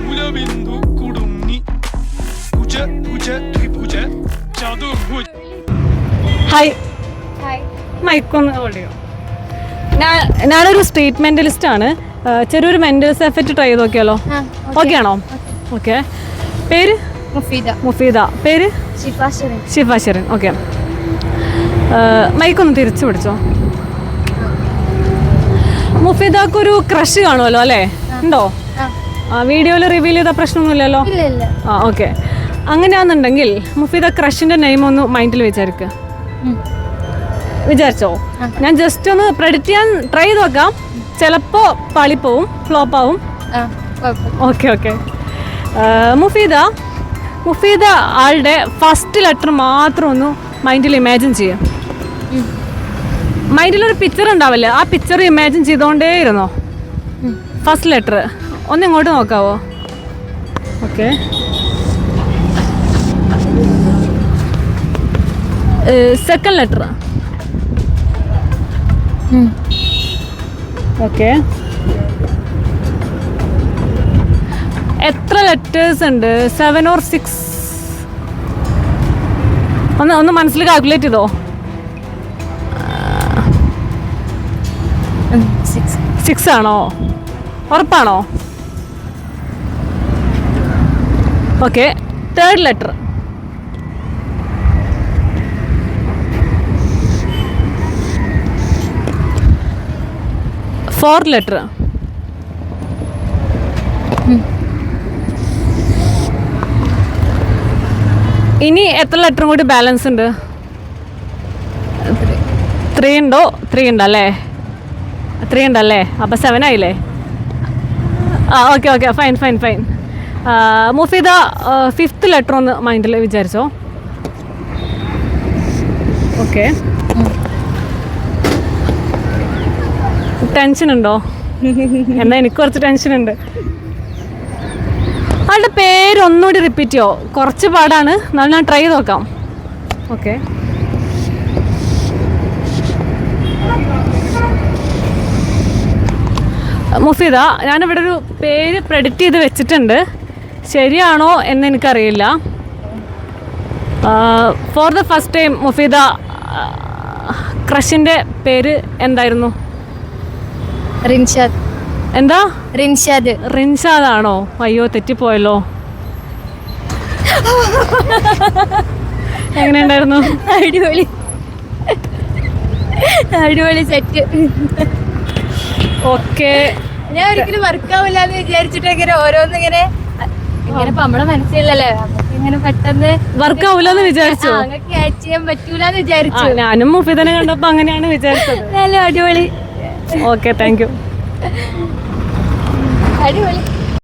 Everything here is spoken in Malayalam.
മൂലബിന്ദു കുടുങ്ങി. ഭുജ ഭുജ ത്രിഭുജ ചതുർഭുജ. ഹായ് ഹായ് മൈക്കൊന്ന് ഹോൾഡ് ചെയ്യോ. ഞാൻ ഞാനൊരു സ്ട്രീറ്റ് മെന്റലിസ്റ്റ് ആണ്. ചെറിയൊരു മെന്റൽ എഫക്റ്റ് ട്രൈ ചെയ്ത് നോക്കിയാലോ ഓക്കെ ആണോ? ഓക്കെ പേര്? മുഫീദ. മുഫീദ. പേര്? ശിഫാശരൻ ശിവാശരൻ ഓക്കെ മൈക്കൊന്ന് തിരിച്ചു പിടിച്ചോ. മുഫീദക്കൊരു ക്രഷ് കാണുമല്ലോ അല്ലേ? ഉണ്ടോ? ആ. വീഡിയോയിൽ റിവീൽ ചെയ്ത പ്രശ്നമൊന്നുമില്ലല്ലോ? ആ ഓക്കെ അങ്ങനെയാണെന്നുണ്ടെങ്കിൽ മുഫീദ ക്രഷിന്റെ നെയിം ഒന്ന് മൈൻഡിൽ വിചാരിക്കുക. വിചാരിച്ചോ? ഞാൻ ജസ്റ്റ് ഒന്ന് പ്രെഡിക്റ്റ് ചെയ്യാൻ ട്രൈ ചെയ്ത് നോക്കാം. ചിലപ്പോ പാളിപ്പോവും ഫ്ലോപ്പ് ആവും. ഓക്കെ ഓക്കെ മുഫീദ മുഫീദ ആളുടെ ഫസ്റ്റ് ലെറ്റർ മാത്രം ഒന്ന് മൈൻഡിൽ ഇമാജിൻ ചെയ്യാം. മൈൻഡിൽ മൈൻഡിലൊരു പിക്ചർ ഉണ്ടാവില്ലേ? ആ പിക്ചർ ഇമാജിൻ ചെയ്തുകൊണ്ടേ ഇരുന്നോ. ഫസ്റ്റ് ലെറ്റർ ഒന്ന് ഇങ്ങോട്ട് നോക്കാവോ? Okay second letter. ഓക്കെ എത്ര ലെറ്റേഴ്സ് ഉണ്ട്? സെവൻ ഓർ സിക്സ് ഒന്ന് ഒന്ന് മനസ്സിൽ കാൽക്കുലേറ്റ് ചെയ്തോ. സിക്സ് സിക്സ് ആണോ? ഉറപ്പാണോ? Okay third letter fourth letter ഇനി എത്ര ലെറ്ററും കൂടി ബാലൻസ് ഉണ്ട്? ത്രീ ഉണ്ടോ? ത്രീ ഉണ്ടല്ലേ? ത്രീ ഉണ്ടല്ലേ? അപ്പോൾ സെവൻ ആയില്ലേ? ആ okay okay fine fine fine Mufeeda fifth letter ഒന്ന് മൈൻഡിൽ വിചാരിച്ചോ? ഓക്കെ ടെൻഷൻ ഉണ്ടോ? എന്നാ എനിക്ക് കുറച്ച് ടെൻഷൻ ഉണ്ട്. ആളുടെ പേര് ഒന്നുകൂടി റിപ്പീറ്റ് ചെയ്യോ? കുറച്ച് പാടാണ്. എന്നാലും ഞാൻ ട്രൈ നോക്കാം. ഓക്കെ മുഫീദ ഞാനിവിടെ ഒരു പേര് പ്രെഡിക്റ്റ് ചെയ്ത് വെച്ചിട്ടുണ്ട്. ശരിയാണോ എന്ന് എനിക്കറിയില്ല. For the first time Mufeeda ക്രഷിന്റെ പേര് എന്തായിരുന്നു? റിൻഷാദ്. എന്താ? റിൻഷാദ്. റിൻഷാദ് ആണോ? അയ്യോ തെറ്റിപ്പോയല്ലോ. എങ്ങനെയുണ്ടായിരുന്നു? അടിപൊളി. അടിപൊളി സെറ്റ് ഓക്കെ ഞാൻ ഒരിക്കലും വർക്ക് ആവില്ല എന്ന് വിചാരിച്ചിട്ട് ഇങ്ങനെ ഓരോന്ന് ഇങ്ങനെ ഇങ്ങനെ ഇപ്പൊ നമ്മളെ മനസ്സിലല്ലേ? ഇങ്ങനെ പെട്ടെന്ന് വർക്ക് ആവില്ലെന്ന് വിചാരിച്ചു? ക്യാച്ച് ചെയ്യാൻ പറ്റൂലെന്ന് വിചാരിച്ചു. ഞാനും മുഫിതനെ കണ്ടപ്പോ അങ്ങനെയാണ് വിചാരിച്ചത്. നല്ല അടിപൊളി. ഓക്കെ താങ്ക് യു അടിപൊളി.